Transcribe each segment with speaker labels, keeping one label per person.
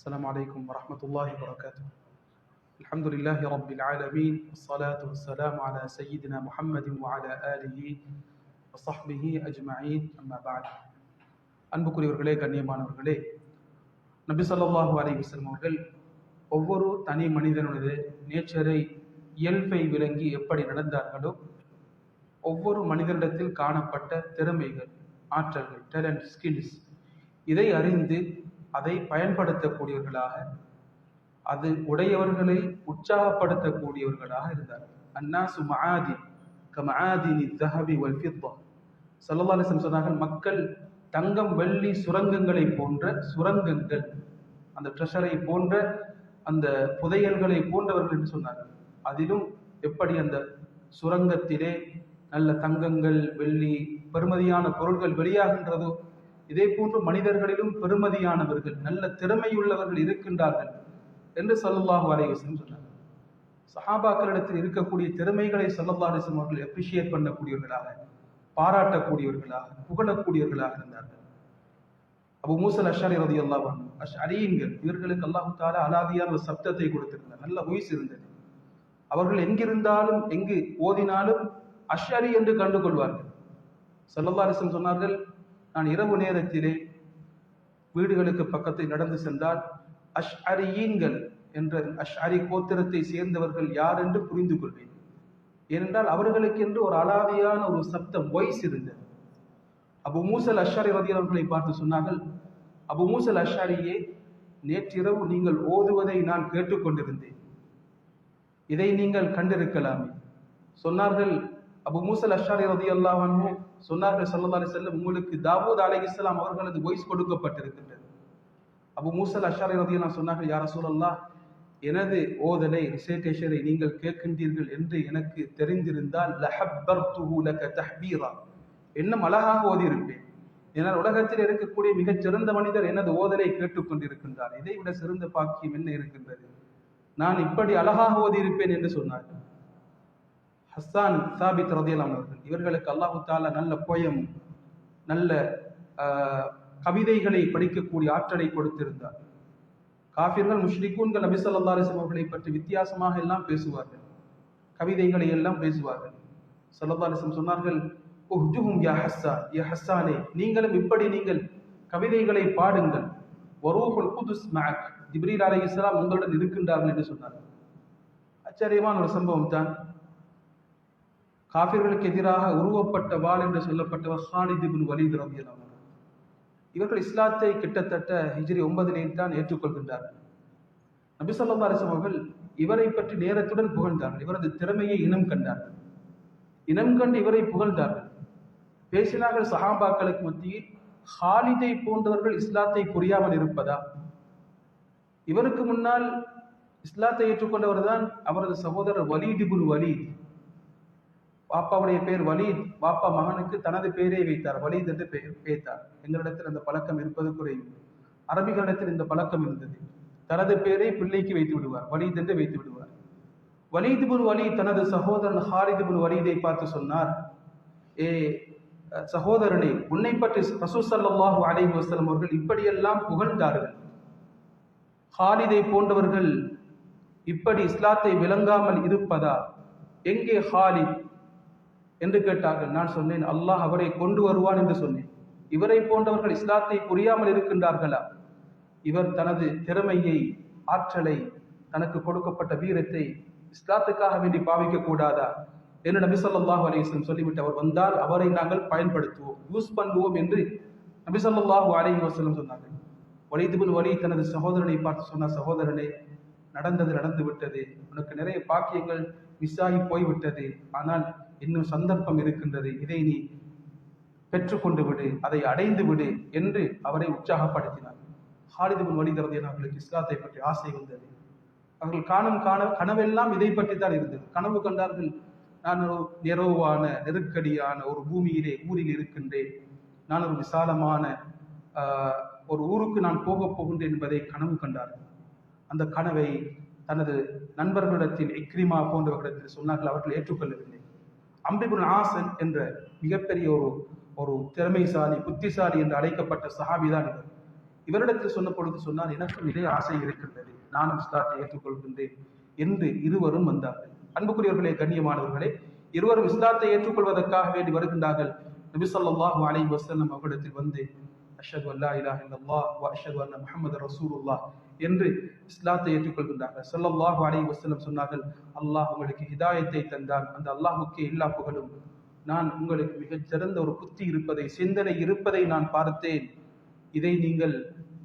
Speaker 1: السلام عليكم ورحمة الله وبركاته الحمد لله رب العالمين والصلاة والسلام على سيدنا محمد وعلى آله وصحبه أجمعين أما بعد அன்புக்குரியவர்களே கண்ணியமானவர்களே நபி ஸல்லல்லாஹு அலைஹி வஸல்லம் அவர்கள் ஒவ்வொரு தனி மனிதனுடைய நேச்சரை இயல்பை விளங்கி எப்படி நடந்தார்களோ ஒவ்வொரு மனிதனிடத்தில் காணப்பட்ட திறமைகள் ஆற்றல்கள் டேலண்ட் ஸ்கில்ஸ் இதை அறிந்து அதை பயன்படுத்தக்கூடியவர்களாக அது உடையவர்களை உற்சாகப்படுத்தக்கூடியவர்களாக இருந்தார். அன்னாசு மஆதி கமாதினி தஹபி வல் ஃபித்தா ஸல்லல்லாஹு அலைஹி சொன்னார்கள் மக்கள் தங்கம் வெள்ளி சுரங்கங்களை போன்ற சுரங்கங்கள் அந்த ட்ரெஷரை போன்ற அந்த புதையல்களை போன்றவர்கள் என்று சொன்னார்கள். அதிலும் எப்படி அந்த சுரங்கத்திலே நல்ல தங்கங்கள் வெள்ளி பெருமதியான பொருட்கள் வெளியாகின்றதோ இதே போன்று மனிதர்களிலும் பெருமதியானவர்கள் நல்ல திறமையுள்ளவர்கள் இருக்கின்றார்கள் என்று சல்லல்லாஹு அலைஹி சொன்னார். சஹாபாக்களிடத்தில் இருக்கக்கூடிய திறமைகளை சல்லல்லாஹு அவர்கள் அப்ரிஷியேட் பண்ணக்கூடியவர்களாக பாராட்டக்கூடியவர்களாக புகழக்கூடியவர்களாக இருந்தார்கள். அபு மூசல் அஷாரி ரதி அல்லாஹ் அஷரீன்கள் இவர்களுக்கு அல்லாஹு தாலா அலாதியான ஒரு சப்தத்தை கொடுத்திருந்தார். நல்ல உயிர் இருந்தது. அவர்கள் எங்கிருந்தாலும் எங்கு ஓதினாலும் அஷ்அரி என்று கண்டுகொள்வார்கள். சல்லல்லா அலிஸ்லம் சொன்னார்கள் நான் இரவு நேரத்திலே வீடுகளுக்கு பக்கத்தில் நடந்து சென்றால் அஷ் அரியீன்கள் என்ற அஷ் அரி கோத்திரத்தை சேர்ந்தவர்கள் யார் என்று புரிந்து கொள்வேன். ஏனென்றால் அவர்களுக்கென்று ஒரு அலாதியான ஒரு சப்தம் வாய்ஸ் இருந்தது. அபு மூசல் அஷாரி ரதியவர்களை பார்த்து சொன்னார்கள் அபு மூசல் அஷாரியே நேற்றிரவு நீங்கள் ஓதுவதை நான் கேட்டுக்கொண்டிருந்தேன். இதை நீங்கள் கண்டிருக்கலாமே. சொன்னார்கள் அபு மூசல் அஷாரி ரதி அல்லாஹ் சொன்னார்கள் சல்லா அலி செல்லம் உங்களுக்கு தாவூத் அலி இஸ்லாம் அவர்களது வாய்ஸ் கொடுக்கப்பட்டிருக்கின்றது. அபு மூசல் அஷாரி ரதி அல்லா சொன்னார்கள் யார சூழல்லா எனது ஓதலை ரிசைட்டேஷனை நீங்கள் கேட்கின்றீர்கள் என்று எனக்கு தெரிந்திருந்தால் லஹப்பர்துஹு லக தஹ்பீரா. இன்னும் அழகாக ஓதியிருப்பேன். ஏனால் உலகத்தில் இருக்கக்கூடிய மிகச் சிறந்த மனிதர் எனது ஓதலை கேட்டுக்கொண்டிருக்கின்றார் இதை விட சிறந்த பாக்கியம் என்ன இருக்கின்றது? நான் இப்படி அழகாக ஓதியிருப்பேன் என்று சொன்னார்கள். ஹஸ்ஸான் சாபித் ரதியலாம் அவர்கள். இவர்களுக்கு அல்லாஹு தாலா நல்ல கோயம் நல்ல கவிதைகளை படிக்கக்கூடிய ஆற்றலை கொடுத்திருந்தார். காபிர்கள் முஷ்ரிகூன்கள் நபிசல்லா அலிஸ்லாம் அவர்களை பற்றி வித்தியாசமாக எல்லாம் பேசுவார்கள். கவிதைகளை எல்லாம் பேசுவார்கள். சல்லா அலிஸ்லம் சொன்னார்கள் உஹ்ஜுஹும் யா ஹஸ்ஸா யா ஹஸ்ஸானே நீங்களும் இப்படி நீங்கள் கவிதைகளை பாடுங்கள். வரூஹுல் குதுஸ் மேக் ஜிப்ரீல் அலி இஸ்லாம் உங்களுடன் இருக்கின்றார்கள் என்று சொன்னார்கள். ஆச்சரியமான ஒரு சம்பவம் தான். காபிர்களுக்கு எதிராக உருவப்பட்ட வாள் என்று சொல்லப்பட்டவர் ஹாலித் இபின் வலீத் ரபியலாம் இவர்கள் இஸ்லாத்தை கிட்டத்தட்ட ஹிஜ்ரி ஒன்பதிலே தான் ஏற்றுக்கொள்கின்றார்கள் நபிசல்லா சொல்லா அவர்கள் இவரை பற்றி நேரத்துடன் புகழ்ந்தார்கள். இவரது திறமையை இனம் கண்டார்கள். இனம் கண்டு இவரை புகழ்ந்தார்கள். பேசினார்கள் சஹாபாக்களுக்கு மத்தியில் ஹாலிதை போன்றவர்கள் இஸ்லாத்தை புரியாமல் இருப்பதா? இவருக்கு முன்னால் இஸ்லாத்தை ஏற்றுக்கொண்டவர் தான் அவரது சகோதரர் வலீதிபுல் வலீத். பாப்பாவுடைய பேர் வலீத். பாப்பா மகனுக்கு தனது பெயரை வைத்தார். வலீத் என்று பெயர் வைத்தார் எங்களிடத்தில் அந்த பழக்கம் இருப்பது குறைவு அரபிகளிடத்தில் இந்த பழக்கம் இருந்தது. தனது பெயரை பிள்ளைக்கு வைத்து விடுவார். வலீத் என்று வைத்து விடுவார். வலீதுபுல் வலி தனது சகோதரன் ஹாரிதுபுல் வலீதை பார்த்து சொன்னார் ஏ சகோதரனை உன்னை பற்றி ரசூசல்லாஹு அலைஹி வசலம் அவர்கள் இப்படியெல்லாம் புகழ்ந்தார்கள். ஹாலிதை போன்றவர்கள் இப்படி இஸ்லாத்தை விளங்காமல் இருப்பதா? எங்கே ஹாலித்? என்று கேட்டார்கள். நான் சொன்னேன் அல்லாஹ் அவரை கொண்டு வருவான் என்று சொன்னேன். இவரை போன்றவர்கள் இஸ்லாத்தை புரியாமல் இருக்கின்றார்களா? இவர் தனது திறமையை ஆற்றலை தனக்கு கொடுக்கப்பட்ட வீரத்தை இஸ்லாத்துக்காக வேண்டி பாவிக்க கூடாதா என்று நபி சொல்லாஹு அலிஸ்லம் சொல்லிவிட்டு அவர் வந்தால் அவரை நாங்கள் பயன்படுத்துவோம் யூஸ் பண்ணுவோம் என்று நபி சொல்லாஹு அலஹி வசலம் சொன்னார்கள். வலிதுபுல் வலி தனது சகோதரனை பார்த்து சொன்ன சகோதரனே நடந்தது நடந்து விட்டது. உனக்கு நிறைய பாக்கியங்கள் மிஸ் ஆகி போய்விட்டது. ஆனால் இன்னும் சந்தர்ப்பம் இருக்கின்றது. இதை நீ பெற்றுக்கொண்டு விடு. அதை அடைந்து விடு என்று அவரை உற்சாகப்படுத்தினார். ஹாலிதுபின் வலிதரது அவர்களுக்கு இஸ்லாத்தை பற்றி ஆசை வந்தது. அவர்கள் காணும் காண கனவெல்லாம் இதை பற்றி தான் இருந்தது. கனவு கண்டார்கள் நான் ஒரு நிறவான நெருக்கடியான ஒரு பூமியிலே ஊரில் இருக்கின்றேன். நான் ஒரு விசாலமான ஒரு ஊருக்கு நான் போகப் போகின்றேன் என்பதை கனவு கண்டார்கள். அந்த கனவை தனது நண்பர்களிடத்தில் இக்ரிமா போன்றவர்களிடத்தில் சொன்னார்கள் அவர்கள் ஏற்றுக்கொள்ளவில்லை. அம்பிபுல் ஆசன் என்ற மிகப்பெரிய ஒரு ஒரு திறமைசாலி புத்திசாலி என்று அழைக்கப்பட்ட சஹாபிதான் இவர். இவரிடத்தில் சொன்ன பொழுது சொன்னால் எனக்கும் இதே ஆசை இருக்கின்றது. நானும் இஸ்லாத்தை ஏற்றுக்கொள்கின்றேன் என்று இருவரும் வந்தார்கள். அன்புக்குரியவர்களே கண்ணியமானவர்களே இருவரும் இஸ்லாத்தை ஏற்றுக்கொள்வதற்காக வேண்டி வருகின்றார்கள். நபி ஸல்லல்லாஹு அலைஹி வஸல்லம் அவரிடத்தில் வந்து அஷ்ஹது அல்லா இலா இல்லா வ அஷ்ஹது முகமது முஹம்மது என்று இஸ்லாத்தை ஏற்றுக்கொள்கின்றார்கள். சொல்லல்லாஹ் அலைஹி வசலம் சொன்னார்கள் அல்லாஹ் உங்களுக்கு ஹிதாயத்தை தந்தான். அந்த அல்லாஹுக்கே எல்லா புகழும். நான் உங்களுக்கு மிகச் சிறந்த ஒரு புத்தி இருப்பதை சிந்தனை இருப்பதை நான் பார்த்தேன். இதை நீங்கள்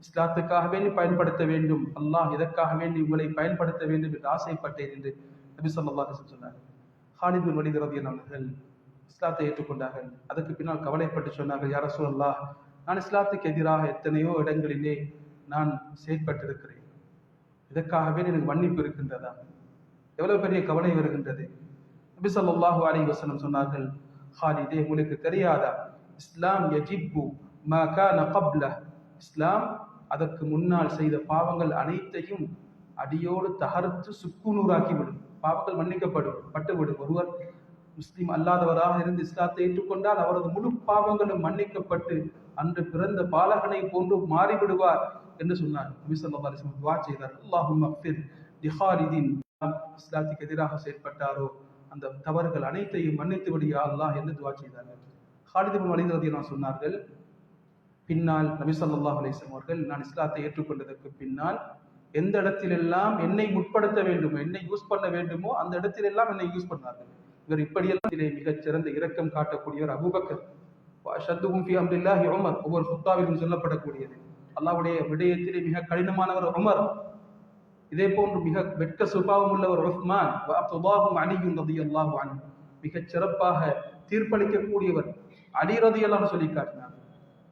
Speaker 1: இஸ்லாத்துக்காக வேண்டி பயன்படுத்த வேண்டும். அல்லாஹ் இதற்காக வேண்டி உங்களை பயன்படுத்த வேண்டும் என்று ஆசைப்பட்டேன் என்று நபி ஸல்லல்லாஹு சொன்னார் வஸல்லம் சொன்னார்கள். ஹாலித் பின் அவர்கள் இஸ்லாத்தை ஏற்றுக்கொண்டார்கள். அதுக்கு பின்னால் கவலைப்பட்டு சொன்னார்கள் யார ரசூலல்லாஹ் நான் இஸ்லாத்துக்கு எதிராக எத்தனையோ இடங்களிலே நான் செயற்பட்டிருக்கிறேன். இதற்காகவே எனக்கு மன்னிப்பு இருக்கின்றதா? எவ்வளவு பெரிய கவலை வருகின்றது. நபி சொல்லாஹு அலி வசனம் சொன்னார்கள் ஹாலிதே உங்களுக்கு தெரியாதா? இஸ்லாம் யஜிப்பு இஸ்லாம் அதற்கு முன்னால் செய்த பாவங்கள் அனைத்தையும் அடியோடு தகர்த்து சுக்குநூறாக்கிவிடும். பாவங்கள் மன்னிக்கப்படும் பட்டுவிடும். ஒருவர் முஸ்லீம் அல்லாதவராக இருந்து இஸ்லாத்தை ஏற்றுக்கொண்டால் அவரது முழு பாவங்களும் மன்னிக்கப்பட்டு அன்று பிறந்த பாலகனை போன்று மாறிவிடுவார். என்று சொன்னார் நபி செய்தார். அல்லாஹும் இஸ்லாத்துக்கு எதிராக செயற்பட்டாரோ அந்த தவறுகள் அனைத்தையும் மன்னித்து விடியா அல்லாஹ் என்று துவா செய்தார்கள். ஹாலித் பின் நான் சொன்னார்கள் பின்னால் நபி ஸல்லல்லாஹு அவர்கள் நான் இஸ்லாத்தை ஏற்றுக்கொண்டதற்கு பின்னால் எந்த இடத்திலெல்லாம் என்னை முற்படுத்த வேண்டுமோ என்னை யூஸ் பண்ண வேண்டுமோ அந்த இடத்திலெல்லாம் என்னை யூஸ் பண்ணார்கள் இவர் இப்படியெல்லாம் இதிலே மிகச் சிறந்த இரக்கம் காட்டக்கூடியவர் அபூபக்கர். ஒவ்வொரு சுத்தாவிலும் சொல்லப்படக்கூடியது. அல்லாவுடைய விடயத்திலே மிக கடினமானவர் உமர். இதே போன்று மிக வெட்க சுபாவம் உள்ளவர் உஸ்மான். வஅப்துல்லாஹும் அலியும் மிகச் சிறப்பாக தீர்ப்பளிக்கக்கூடியவர் அலி ரலியல்லாஹு சொல்லி காட்டினார்.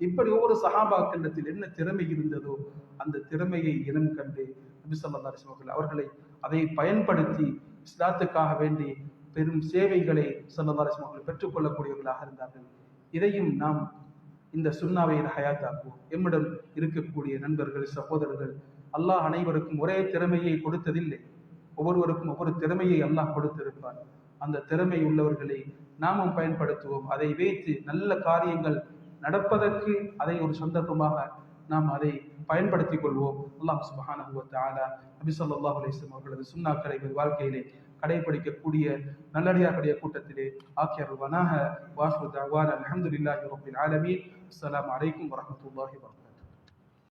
Speaker 1: இப்படி ஒவ்வொரு சஹாபாக்களிடத்தில் என்ன திறமை இருந்ததோ அந்த திறமையை இனம் கண்டு நபி அவர்கள் அவர்களை அதை பயன்படுத்தி இஸ்லாத்துக்காக வேண்டி பெரும் சேவைகளை ஸல்லல்லாஹு அலைஹி அவர்கள் பெற்றுக்கொள்ளக்கூடியவர்களாக இருந்தார்கள். இதையும் நாம் இந்த சுண்ணாவை ஹயாத்தாக்குவோம் எம்மிடம் இருக்கக்கூடிய நண்பர்கள் சகோதரர்கள் அல்லாஹ் அனைவருக்கும் ஒரே திறமையை கொடுத்ததில்லை. ஒவ்வொருவருக்கும் ஒவ்வொரு திறமையை அல்லாஹ் கொடுத்திருப்பார் அந்த திறமை உள்ளவர்களை நாமும் பயன்படுத்துவோம். அதை வைத்து நல்ல காரியங்கள் நடப்பதற்கு அதை ஒரு சந்தர்ப்பமாக நாம் அதை பயன்படுத்திக் கொள்வோம். அல்லாஹ் சுபஹானஹு வ நபி ஸல்லல்லாஹு அலைஹி அவர்களது சுன்னாக்களை வாழ்க்கையிலே கடைபிடிக்கக்கூடிய நல்லடியாருடைய கூட்டத்திலே ஆக்கியருவானாக வாஹு தஅவானா அல்ஹம்துலில்லாஹி ரப்பில் ஆலமீன். அஸ்ஸலாமு அலைக்கும் வரஹ்மத்துல்லாஹி வபரகாத்துஹு.